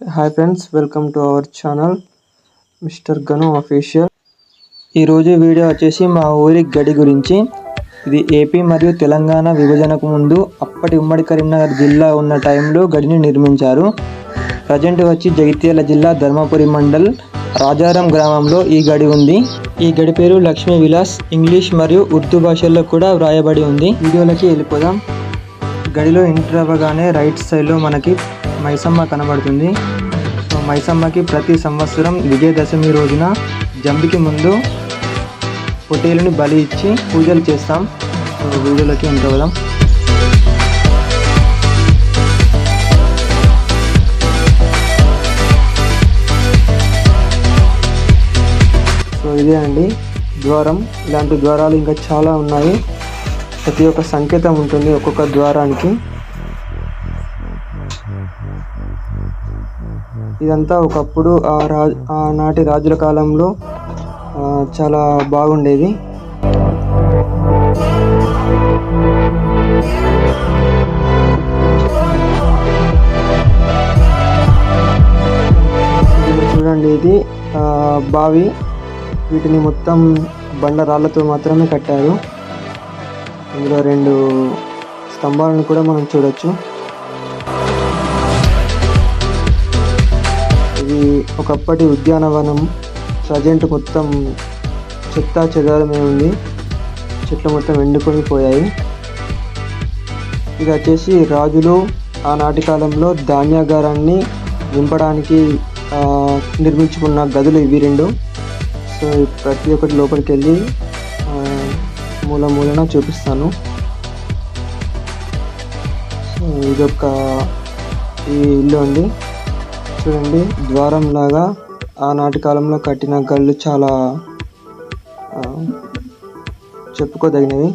Hi friends welcome to our channel mister Ganu official ఈరోజు video వచ్చేసి మా ఊరి గడి గురించి. ఇది ఏపీ మరియు తెలంగాణ విభజనకు ముందు అప్పటి ఉమ్మడి కరీంనగర్ జిల్లా ఉన్న టైంలో గడిని నిర్మించారు. ప్రజెంట్ వచ్చి జగిత్యాల జిల్లా ధర్మపురి మండల్ రాజారం గ్రామంలో ఈ గడి ఉంది. ఈ గడి పేరు లక్ష్మీ విలాస్ ఇంగ్లీష్ మరియు ఉర్దూ భాషల్లో కూడా వ్రాయబడి ఉంది. వీడియోలకి వెళ్ళిపోదాం. గడిలో ఎంటర్ అవ్వగానే రైట్ సైడ్లో మనకి మైసమ్మ కనబడుతుంది. సో మైసమ్మకి ప్రతి సంవత్సరం విజయదశమి రోజున జంబికి ముందు పొట్టేలుని బలి ఇచ్చి పూజలు చేస్తాం. సో వీడియోలోకి ఎంటర్ సో ఇదే అండి ద్వారం. ఇలాంటి ద్వారాలు ఇంకా చాలా ఉన్నాయి. ప్రతి ఒక్క సంకేతం ఉంటుంది ఒక్కొక్క ద్వారానికి. ఇదంతా ఒకప్పుడు ఆ రాజు ఆనాటి రాజుల కాలంలో చాలా బాగుండేది. చూడండి ఇది బావి. వీటిని మొత్తం బండరాళ్ళతో మాత్రమే కట్టారు. ఇందులో రెండు స్తంభాలను కూడా మనం చూడొచ్చు. ఒకప్పటి ఉద్యానవనం ప్రజెంట్ మొత్తం చెత్త చెదారమే ఉంది. చెట్లు మొత్తం ఎండుకొని పోయాయి ఇది వచ్చేసి రాజులు ఆనాటి కాలంలో ధాన్యాగారాన్ని నింపడానికి నిర్మించుకున్న గదులు ఇవి రెండు. సో ప్రతి ఒక్కటి లోపలికి వెళ్ళి మూల మూలన చూపిస్తాను. సో ఇదొక ఈ ఇల్లు ఉంది చూడండి. ద్వారం లాగా ఆనాటి కాలంలో కట్టిన గళ్ళు చాలా చెప్పుకోదగినవి.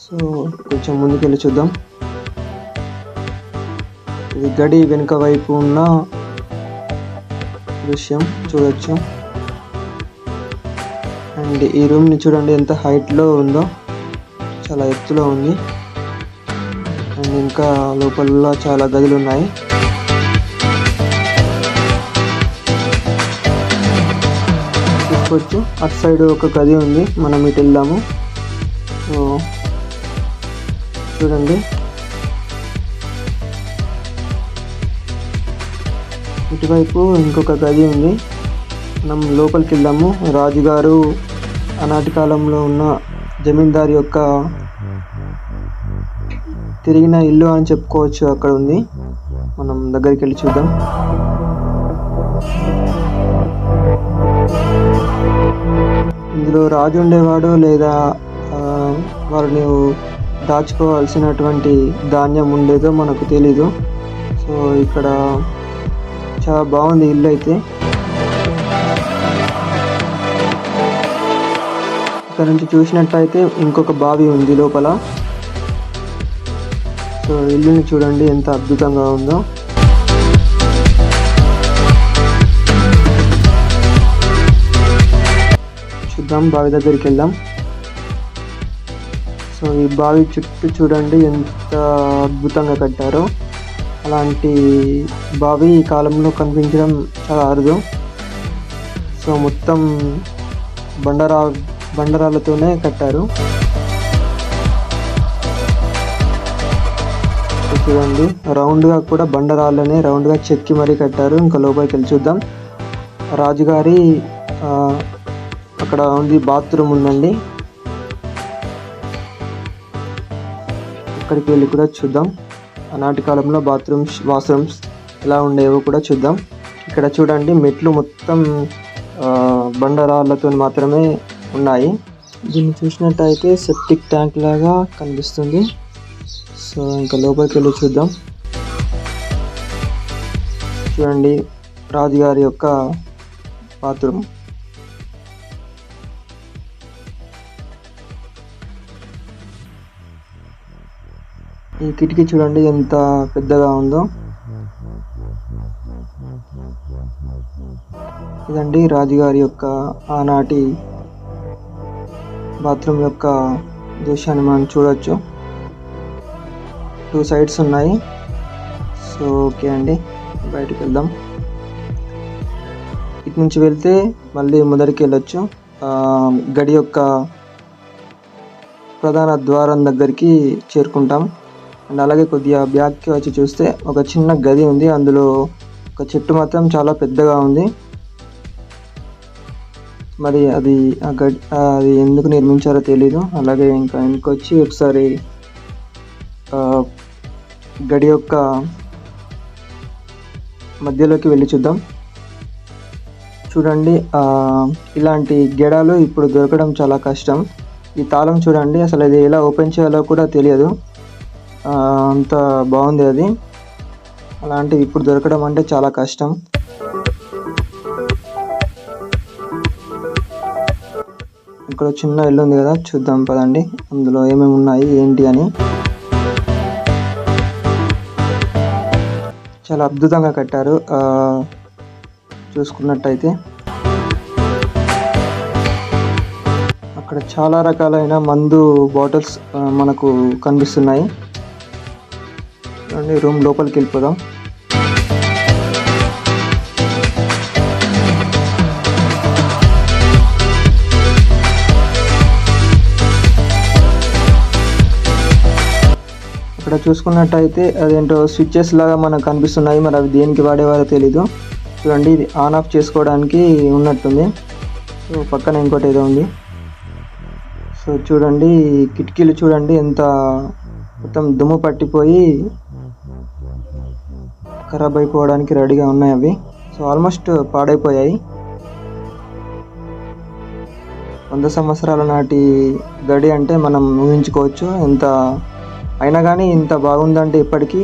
సో కొంచెం ముందుకెళ్ళి చూద్దాం. ఇది గడి వెనుక వైపు ఉన్న దృశ్యం చూడొచ్చు. అండ్ ఈ రూమ్ని చూడండి ఎంత హైట్లో ఉందో. చాలా ఎత్తులో ఉంది. అండ్ ఇంకా లోపల చాలా గదులు ఉన్నాయి. చూసుకోవచ్చు అటు సైడ్ ఒక గది ఉంది. మనం ఇటు వెళ్దాము. చూడండి. ఇటువైపు ఇంకొక గది ఉంది. మనం లోపలికి వెళ్దాము. రాజుగారు ఆనాటి కాలంలో ఉన్న జమీందారు యొక్క తిరిగిన ఇల్లు అని చెప్పుకోవచ్చు. అక్కడ ఉంది. మనం దగ్గరికి వెళ్ళి చూద్దాం. రాజు ఉండేవాడు లేదా ఆ, వారిని దాచుకోవాల్సినటువంటి ధాన్యం ఉండేదో మనకు తెలీదు. సో ఇక్కడ చాలా బాగుంది ఇల్లు అయితే. ఇక్కడ నుంచి చూసినట్టయితే ఇంకొక బావి ఉంది లోపల. సో ఇల్లుని చూడండి ఎంత అద్భుతంగా ఉందో. చూద్దాం. బావి దగ్గరికి వెళ్దాం. సో ఈ బావి చుట్టూ చూడండి ఎంత అద్భుతంగా కట్టారో. అలాంటి బావి ఈ కాలంలో కనిపించడం చాలా అరుదు. సో మొత్తం బండరా బండరాలతోనే కట్టారు. చూడండి. రౌండ్గా కూడా బండరాళ్ళనే రౌండ్గా చెక్కి మరీ కట్టారు. ఇంకా లోపలికి వెళ్ళి చూద్దాం. రాజుగారి అక్కడ ఉంది బాత్రూమ్ ఉందండి. అక్కడికి వెళ్ళి కూడా చూద్దాం. ఆనాటి కాలంలో బాత్రూమ్స్ వాష్రూమ్స్ ఎలా ఉండేవో కూడా చూద్దాం. ఇక్కడ చూడండి మెట్లు మొత్తం ఆ, బండరాళ్ళతో మాత్రమే ఉన్నాయి. దీన్ని చూసినట్టయితే సెప్టిక్ ట్యాంక్ లాగా కనిపిస్తుంది. సో ఇంకా లోపలికి వెళ్ళి చూద్దాం. చూడండి రాజుగారి యొక్క బాత్రూమ్ ఈ కిటికీ చూడండి ఎంత పెద్దగా ఉందో. ఇదండి రాజుగారి యొక్క ఆనాటి బాత్రూమ్ యొక్క దృశ్యాన్ని మనం చూడొచ్చు. టూ సైడ్స్ ఉన్నాయి. సో ఓకే అండి. బయటికి వెళ్దాం. ఇటు నుంచి వెళ్తే మళ్ళీ మొదటికి వెళ్ళొచ్చు. గడి యొక్క ప్రధాన ద్వారం దగ్గరికి చేరుకుంటాం. అండ్ అలాగే కొద్దిగా బ్యాక్కి వచ్చి చూస్తే ఒక చిన్న గది ఉంది. అందులో ఒక చెట్టు మాత్రం చాలా పెద్దగా ఉంది. మరి అది ఆ గడి అది ఎందుకు నిర్మించారో తెలీదు. అలాగే ఇంకా ఇంకొచ్చి ఒకసారి గడి యొక్క మధ్యలోకి వెళ్ళి చూద్దాం. చూడండి ఇలాంటి గెడాలు ఇప్పుడు దొరకడం చాలా కష్టం. ఈ తాళం చూడండి అసలు అది ఎలా ఓపెన్ చేయాలో కూడా తెలియదు. అంత బాగుంది అది. అలాంటివి ఇప్పుడు దొరకడం అంటే చాలా కష్టం. ఇక్కడ చిన్న ఇల్లు ఉంది కదా చూద్దాం పదండి. అందులో ఏమేమి ఉన్నాయి ఏంటి అని. చాలా అద్భుతంగా కట్టారు. ఆ, చూసుకున్నట్టయితే. అక్కడ చాలా రకాలైన మందు బాటిల్స్ మనకు కనిపిస్తున్నాయి. రండి రూమ్ లోపలికి వెళ్ళిపోదాం. ఇక్కడ చూసుకున్నట్టయితే అదేంటో స్విచ్చెస్ లాగా మనకు కనిపిస్తున్నాయి. మరి అవి దేనికి వాడేవారో తెలీదు. చూడండి ఇది ఆన్ ఆఫ్ చేసుకోవడానికి ఉన్నట్టుంది. సో పక్కన ఇంకోటి ఏదో ఉంది. సో చూడండి కిటికీలు చూడండి ఎంత మొత్తం దుమ్ము పట్టిపోయి ఖరాబ్ అయిపోవడానికి రెడీగా ఉన్నాయి అవి. సో ఆల్మోస్ట్ పాడైపోయాయి. వంద సంవత్సరాల నాటి గడి అంటే మనం ఊహించుకోవచ్చు. ఎంత అయినా కానీ ఇంత బాగుందంటే ఇప్పటికీ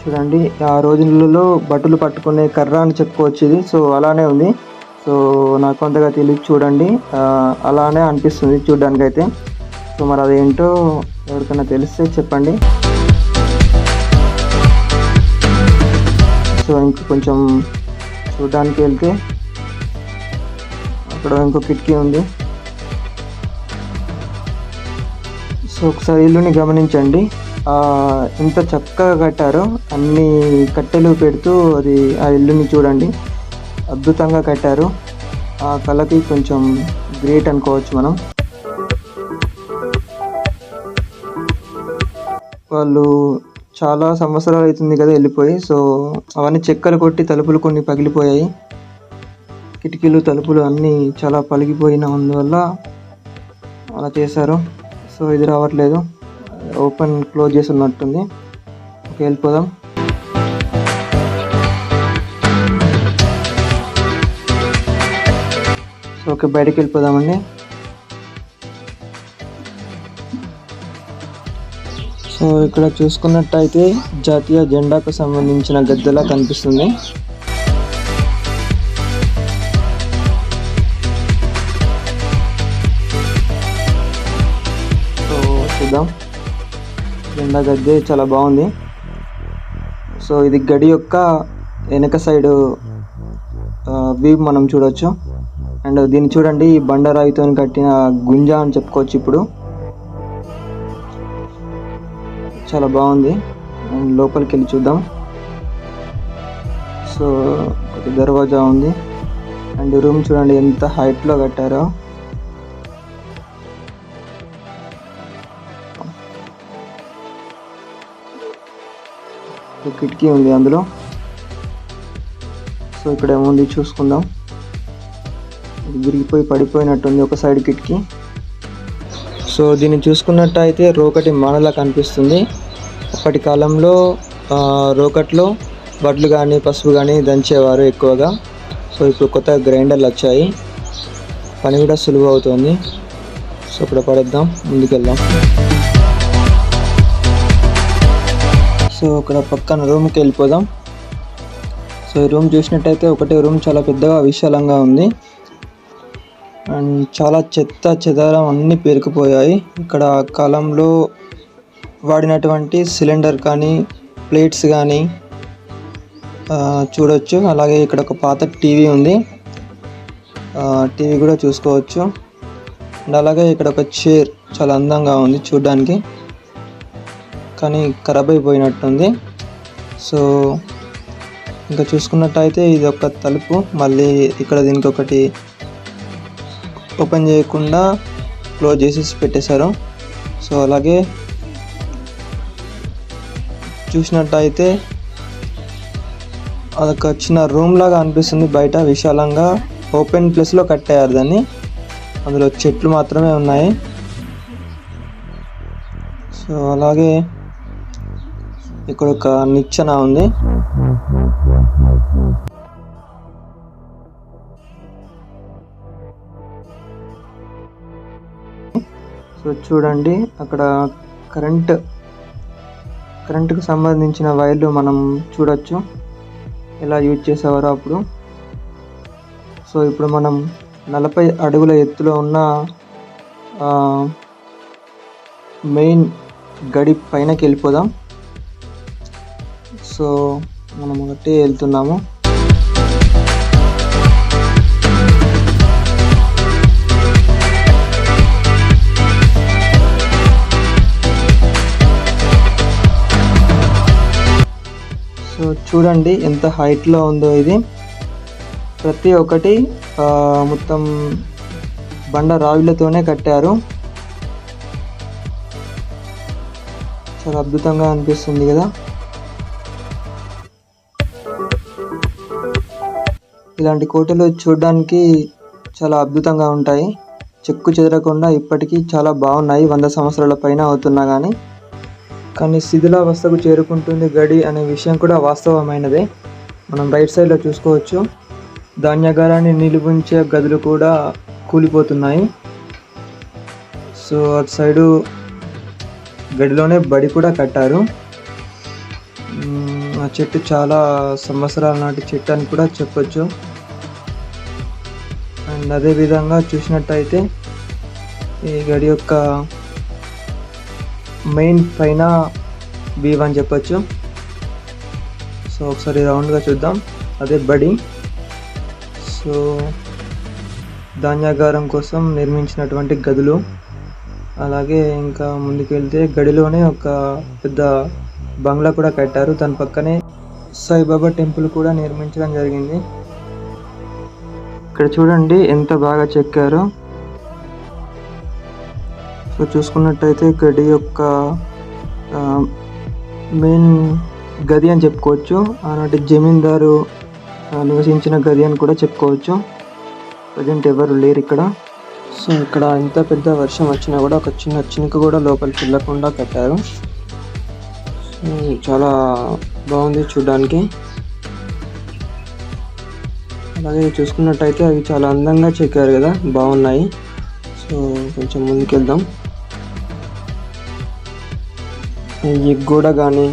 చూడండి ఆ రోజులలో బట్టలు పట్టుకునే కర్ర అని చెప్పుకోవచ్చు ఇది. సో అలానే ఉంది. సో నాకు అంతగా తెలియదు చూడండి. అలానే అనిపిస్తుంది చూడడానికైతే. సో మరి అదేంటో ఎవరికైనా తెలిస్తే చెప్పండి. సో ఇంక కొంచెం చూడడానికి వెళ్తే అక్కడ ఇంకో కిటికీ ఉంది. సో ఒకసారి ఇల్లుని గమనించండి. ఆ, ఎంత చక్కగా కట్టారో అన్ని కట్టెలు పెడుతూ అది ఆ ఇల్లుని చూడండి. అద్భుతంగా కట్టారు. ఆ కళకి కొంచెం గ్రేట్ అనుకోవచ్చు మనం. వాళ్ళు చాలా సంవత్సరాలు అవుతుంది కదా వెళ్ళిపోయి. సో అవన్నీ చెక్కలు కొట్టి తలుపులు కొన్ని పగిలిపోయాయి. కిటికీలు తలుపులు అన్నీ చాలా పలిగిపోయిన అందువల్ల అలా చేశారు. సో ఇది రావట్లేదు. ఓపెన్ క్లోజ్ చేసి ఉన్నట్టుంది ఓకే వెళ్ళిపోదాం. సో ఓకే బయటకు వెళ్ళిపోదామండి. సో ఇక్కడ చూసుకున్నట్టయితే జాతీయ జెండాకు సంబంధించిన గద్దెలా కనిపిస్తుంది. సో చూద్దాం. జెండా గద్దె చాలా బాగుంది. సో ఇది గడి యొక్క వెనక సైడ్ వ్యూ మనం చూడొచ్చు. అండ్ దీన్ని చూడండి ఈ బండరాయితో కట్టిన గుంజ అని చెప్పుకోవచ్చు ఇప్పుడు. చాలా బాగుంది. అండ్ లోపలికి వెళ్ళి చూద్దాం. సో ఒకటి దర్వాజా ఉంది. అండ్ రూమ్ చూడండి ఎంత హైట్లో కట్టారో. కిటికీ ఉంది అందులో. సో ఇక్కడ ఏముంది చూసుకుందాం విరిగిపోయి పడిపోయినట్టుంది ఒక సైడ్ కిటికీ. సో దీన్ని చూసుకున్నట్టయితే రోకటి మానలా కనిపిస్తుంది. అప్పటి కాలంలో రోకట్లో వడ్లు కానీ పసుపు కానీ దంచేవారు ఎక్కువగా. సో ఇప్పుడు కొత్త గ్రైండర్లు వచ్చాయి. పని కూడా సులువు అవుతుంది. సో ఇప్పుడు పడేద్దాం ముందుకెళ్దాం. సో ఇక్కడ పక్కన రూమ్కి వెళ్ళిపోదాం. సో ఈ రూమ్ చూసినట్టయితే ఒకటే రూమ్ చాలా పెద్దగా విశాలంగా ఉంది. అండ్ చాలా చెత్త చెదారం అన్నీ పేరుకుపోయాయి. ఇక్కడ కాలంలో వాడినటువంటి సిలిండర్ కానీ ప్లేట్స్ కానీ చూడొచ్చు. అలాగే ఇక్కడ ఒక పాత టీవీ ఉంది. టీవీ కూడా చూసుకోవచ్చు. అండ్ అలాగే ఇక్కడ ఒక చైర్ చాలా అందంగా ఉంది చూడడానికి. కానీ ఖరాబ్ అయిపోయినట్టుంది సో ఇంకా చూసుకున్నట్టయితే ఇది ఒక తలుపు. మళ్ళీ ఇక్కడ దీనికి ఒకటి ఓపెన్ చేయకుండా క్లోజ్ చేసేసి పెట్టేశారు. సో అలాగే చూసినట్టయితే అదొక చిన్న రూమ్ లాగా అనిపిస్తుంది బయట విశాలంగా. ఓపెన్ ప్లేస్లో కట్టారు దాన్ని. అందులో చెట్లు మాత్రమే ఉన్నాయి. సో అలాగే ఇక్కడ ఒక నిచ్చెన ఉంది. సో చూడండి అక్కడ కరెంట్ కరెంటుకు సంబంధించిన వైర్లు మనం చూడొచ్చు. ఎలా యూజ్ చేసేవారో అప్పుడు. సో ఇప్పుడు మనం నలభై అడుగుల ఎత్తులో ఉన్న ఆ, మెయిన్ గడి పైనకి వెళ్ళిపోదాం. సో మనం ఒకటి వెళ్తున్నాము. చూడండి ఎంత హైట్లో ఉందో ఇది. ప్రతి ఒక్కటి ఆ, మొత్తం బండ రావిలతోనే కట్టారు. చాలా అద్భుతంగా అనిపిస్తుంది కదా. ఇలాంటి కోటలు చూడడానికి చాలా అద్భుతంగా ఉంటాయి. చెక్కు చెదరకుండా ఇప్పటికీ చాలా బాగున్నాయి. వంద సంవత్సరాల పైన అవుతున్నా కానీ కానీ శిథిలావస్థకు చేరుకుంటుంది గడి అనే విషయం కూడా వాస్తవమైనదే. మనం రైట్ సైడ్లో చూసుకోవచ్చు. ధాన్యాగారాన్ని నిలువుంచే గదులు కూడా కూలిపోతున్నాయి. సో అటు సైడు గడిలోనే బడి కూడా కట్టారు. ఆ చెట్టు చాలా సంవత్సరాల నాటి చెట్టు అని కూడా చెప్పొచ్చు. అండ్ అదే విధంగా చూసినట్టయితే ఈ గడి యొక్క మెయిన్ పైన వీవ్ అని చెప్పచ్చు. సో ఒకసారి రౌండ్గా చూద్దాం. అదే బడి. సో ధాన్యాగారం కోసం నిర్మించినటువంటి గదులు. అలాగే ఇంకా ముందుకు వెళ్తే గడిలోనే ఒక పెద్ద బంగ్లా కూడా కట్టారు. దాని పక్కనే సాయిబాబా టెంపుల్ కూడా నిర్మించడం జరిగింది. ఇక్కడ చూడండి ఎంత బాగా చెక్కారో. సో చూసుకున్నట్టయితే ఇక్కడి యొక్క ఆ, మెయిన్ గది అని చెప్పుకోవచ్చు. ఆనాటి జమీందారు నివసించిన గది అని కూడా చెప్పుకోవచ్చు. ప్రజెంట్ ఎవరు లేరు ఇక్కడ. సో ఇక్కడ ఎంత పెద్ద వర్షం వచ్చినా కూడా ఒక చిన్న చినుక కూడా లోపలికి వెళ్ళకుండా కట్టారు. చాలా బాగుంది చూడడానికి. అలాగే చూసుకున్నట్టయితే అవి చాలా అందంగా చెక్కారు కదా బాగున్నాయి. సో కొంచెం ముందుకెళ్దాం. ఈ గోడ కానీ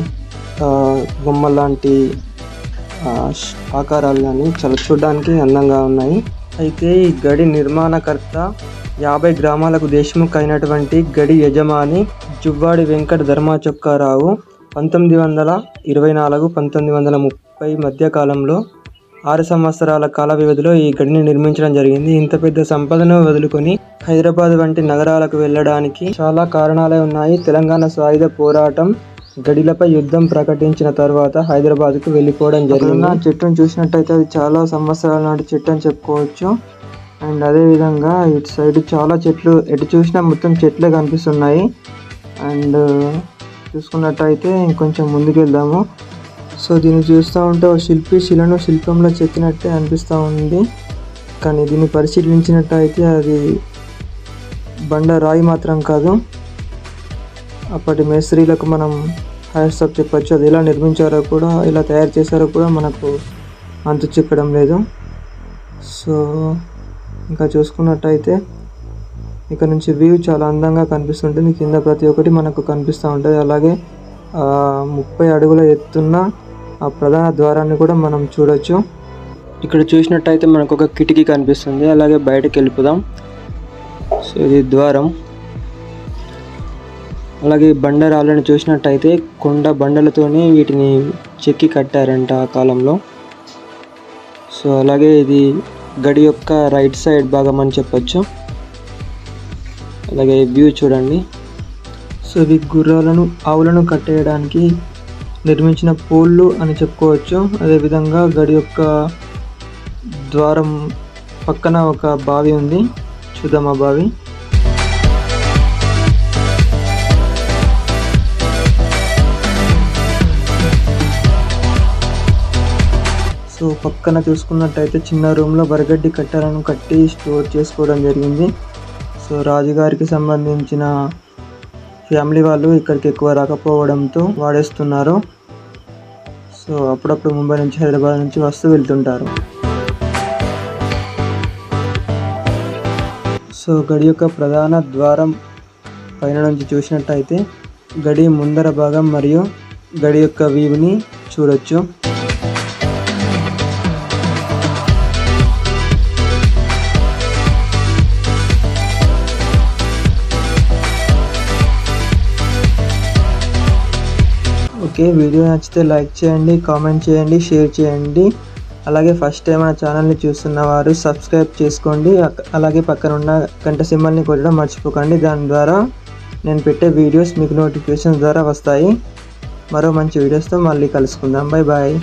బొమ్మ లాంటి ఆకారాలు కానీ చాలా చూడడానికి అందంగా ఉన్నాయి. అయితే ఈ గడి నిర్మాణకర్త యాభై గ్రామాలకు దేశముఖ్ అయినటువంటి గడి యజమాని జువ్వాడి వెంకట ధర్మాచొక్కారావు పంతొమ్మిది వందల ఇరవై నాలుగు పంతొమ్మిది వందల ముప్పై మధ్య కాలంలో ఆరు సంవత్సరాల కాల వ్యవధిలో ఈ గడిని నిర్మించడం జరిగింది. ఇంత పెద్ద సంపదను వదులుకొని హైదరాబాద్ వంటి నగరాలకు వెళ్ళడానికి చాలా కారణాలే ఉన్నాయి. తెలంగాణ సాయుధ పోరాటం గడిలపై యుద్ధం ప్రకటించిన తర్వాత హైదరాబాద్కు వెళ్ళిపోవడం జరిగింది. చెట్టును చూసినట్టయితే అది చాలా సంవత్సరాల నాటి చెట్టు అని చెప్పుకోవచ్చు. అండ్ అదే విధంగా ఇటు సైడ్ చాలా చెట్లు ఎటు చూసినా మొత్తం చెట్లే కనిపిస్తున్నాయి. అండ్ చూసుకున్నట్టయితే ఇంకొంచెం ముందుకు వెళ్దాము సో దీన్ని చూస్తూ ఉంటే ఒక శిల్పి శిలను శిల్పంలో చెక్కినట్టే అనిపిస్తూ ఉంది. కానీ దీన్ని పరిశీలించినట్టయితే అది బండ రాయి మాత్రం కాదు. అప్పటి మేస్త్రీలకు మనం హ్యాట్స్ ఆఫ్ చెప్పచ్చు. అది ఎలా నిర్మించారో కూడా ఎలా తయారు చేశారో కూడా మనకు అంతు చిక్కడం లేదు. సో ఇంకా చూసుకున్నట్టయితే ఇక్కడ నుంచి వ్యూ చాలా అందంగా కనిపిస్తుంటుంది. కింద ప్రతి ఒక్కటి మనకు కనిపిస్తూ ఉంటుంది. అలాగే ముప్పై అడుగుల ఎత్తున్న ఆ ప్రధాన ద్వారాన్ని కూడా మనం చూడొచ్చు. ఇక్కడ చూసినట్టయితే మనకు ఒక కిటికీ కనిపిస్తుంది. అలాగే బయటకు వెళ్ళిపోదాం. సో ఇది ద్వారం. అలాగే బండరాళ్ళని చూసినట్టయితే కొండ బండలతోనే వీటిని చెక్కి కట్టారంట ఆ కాలంలో. సో అలాగే ఇది గడి యొక్క రైట్ సైడ్ భాగం అని చెప్పొచ్చు. అలాగే వ్యూ చూడండి. సో సో ఇవి గుర్రాలను ఆవులను కట్టేయడానికి నిర్మించిన పూళ్ళు అని చెప్పుకోవచ్చు. అదేవిధంగా గడి యొక్క ద్వారం పక్కన ఒక బావి ఉంది. చూద్దాం ఆ బావి. సో పక్కన చూసుకున్నట్టయితే చిన్న రూమ్లో బరగడ్డి కట్టాలను కట్టి స్టోర్ చేసుకోవడం జరిగింది. సో రాజుగారికి సంబంధించిన ఫ్యామిలీ వాళ్ళు ఇక్కడికి ఎక్కువ రాకపోవడంతో వాడేస్తున్నారు. సో అప్పుడప్పుడు ముంబై నుంచి హైదరాబాద్ నుంచి వస్తూ వెళ్తుంటారు. సో గడి యొక్క ప్రధాన ద్వారం పైన నుంచి చూసినట్టయితే గడి ముందర భాగం మరియు గడి యొక్క వీవుని చూడొచ్చు. ఓకే వీడియో నచ్చితే లైక్ చేయండి కామెంట్ చేయండి షేర్ చేయండి. అలాగే ఫస్ట్ టైం ఆ ఛానల్ని చూస్తున్న వారు సబ్స్క్రైబ్ చేసుకోండి. అలాగే పక్కన ఉన్న గంట సింబల్ని కొట్టడం మర్చిపోకండి. దాని ద్వారా నేను పెట్టే వీడియోస్ మీకు నోటిఫికేషన్ ద్వారా వస్తాయి. మరో మంచి వీడియోస్తో మళ్ళీ కలుసుకుందాం. Bye bye